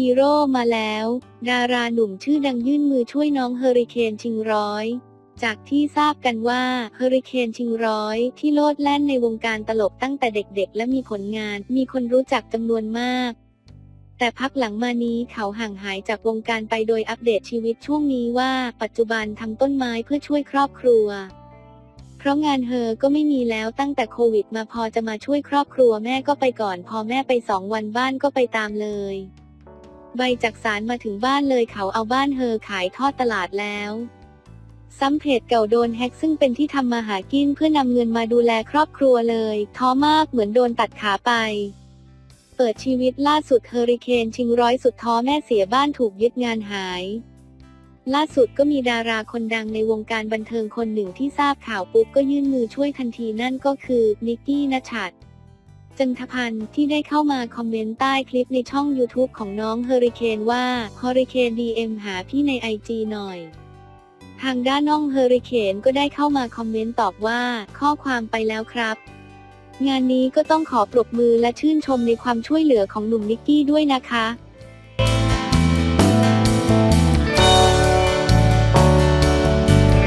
ฮีโร่มาแล้ว ดาราหนุ่มชื่อดังยื่นมือช่วยน้องเฮอริเคนชิงร้อย จากที่ทราบกันว่าเฮอริเคนชิงร้อยที่โลดแล่นในวงการตลกตั้งแต่เด็กๆ และมีผลงานมีคนรู้จักจำนวนมาก แต่พักหลังมานี้เขาห่างหายจากวงการไปโดยอัปเดตชีวิตช่วงนี้ว่า ปัจจุบันทำต้นไม้เพื่อช่วยครอบครัว เพราะงานเฮอก็ไม่มีแล้วตั้งแต่โควิดมาพอจะมาช่วยครอบครัวแม่ก็ไปก่อน พอแม่ไปสองวันบ้านก็ไปตามเลย ใบจากสารมาถึงบ้านเลยเขาเอาบ้านเฮอขายทอดตลาดแล้วซ้ำเพจเก่าโดนแฮ็กซึ่งเป็นที่ทำมาหากินเพื่อนำเงินมาดูแลครอบครัวเลย ท้อมากเหมือนโดนตัดขาไป เปิดชีวิตล่าสุดเฮอริเคนชิงร้อยสุดท้อแม่เสียบ้านถูกยึดงานหาย ล่าสุดก็มีดาราคนดังในวงการบันเทิงคนหนึ่งที่ทราบข่าวปุ๊บก็ยื่นมือช่วยทันทีนั่นก็คือนิกกี้นัชัด จันทพันธ์ที่ได้เข้ามาคอมเมนต์ใต้คลิปในช่อง YouTube ของน้องเฮอริเคนว่าเฮอริเคนดีเอ็มหาพี่ในไอจีหน่อย ทางด้านน้องเฮอริเคนก็ได้เข้ามาคอมเมนต์ตอบว่าข้อความไปแล้วครับ งานนี้ก็ต้องขอปรบมือและชื่นชมในความช่วยเหลือของหนุ่มนิกกี้ด้วยนะคะ